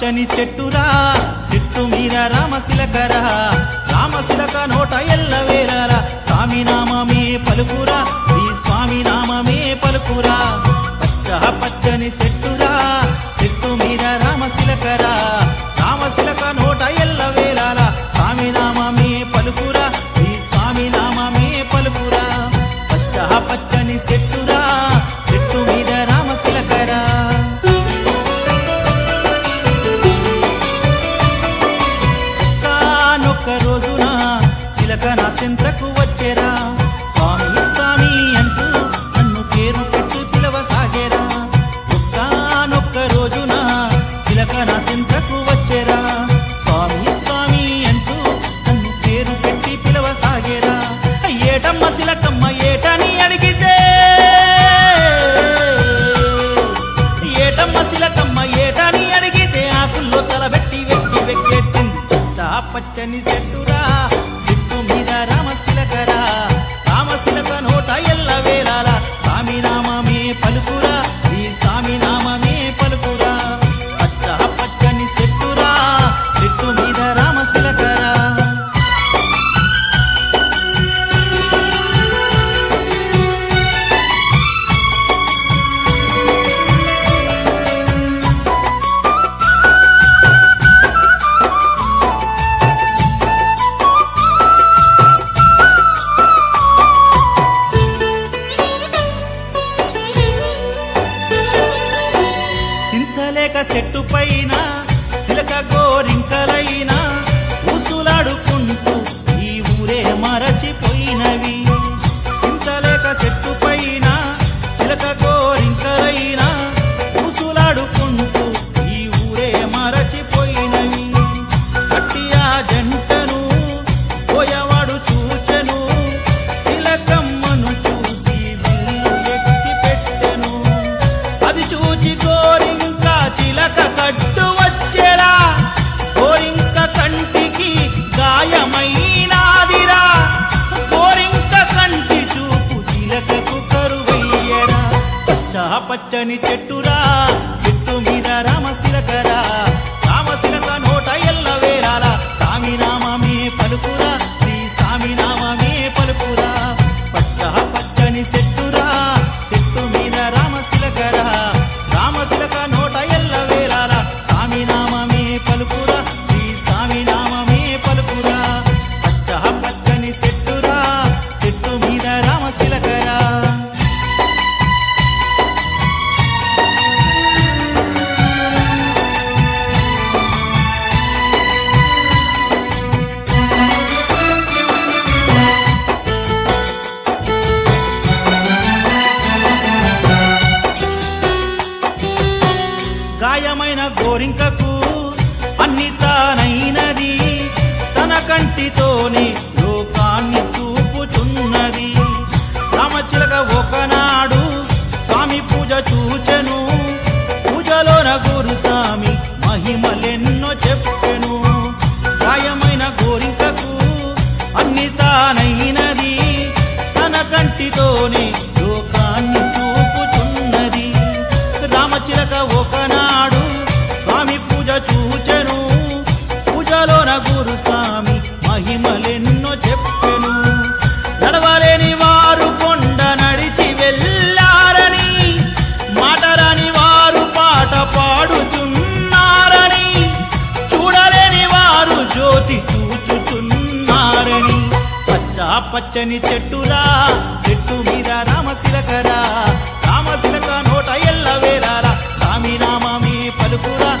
పచ్చని చెట్టురా చెట్టు మీద రామశిలకరా. చిలక నా చింతకు వచ్చేరా. స్వామి స్వామి అంటూ నన్ను పేరు పెట్టు పిలవసాగేరా. ఒక్కనొక్క రోజున చిలక నా చింతకు వచ్చేరా. స్వామి స్వామి అంటూ నన్ను పేరు పెట్టి పిలవసాగేరా. ఏటమ్మ చిలకమ్మ ఏటని అడిగితే? ఏటమ్మ చిలకమ్మ ఏటని అడిగితే? ఆకుల్లో తలబెట్టి వెక్కి వెక్కేట్టింది. పచ్చని చెట్టురా. செய்கிறாரா చెట్టు పైనా పచ్చని చెట్టురా చెట్టు మీద రామ శిరకరా. కంటితోనే చూచుచున్నారని పచ్చా పచ్చని చెట్టురా చెట్టు మీద రామశిలకరా రామశిలక నోట ఎల్ల వేరారా స్వామి నామమే పలుకురా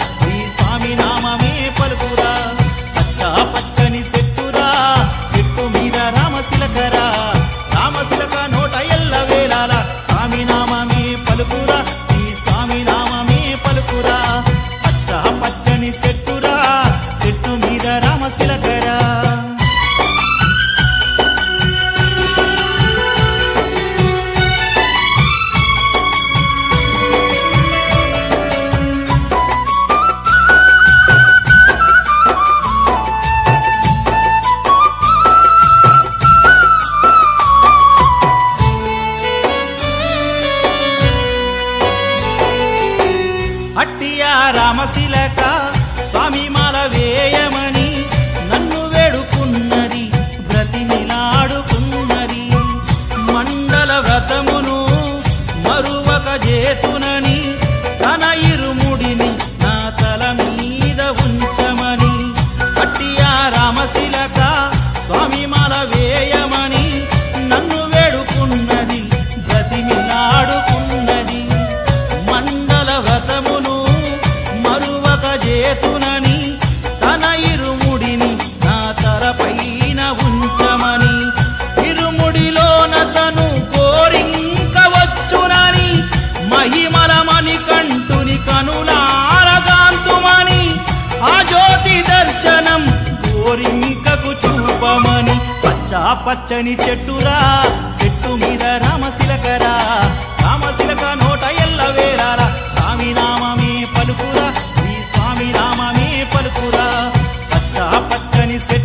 రామశిలక స్వామి పచ్చని చెట్టురా చెట్టు మీద రామశిలకరా రామశిలక నోట ఎల్ల వేరారా స్వామి నామమే పలుకురా శ్రీ స్వామి నామమే పలుకురా. పచ్చ పచ్చని చెట్టు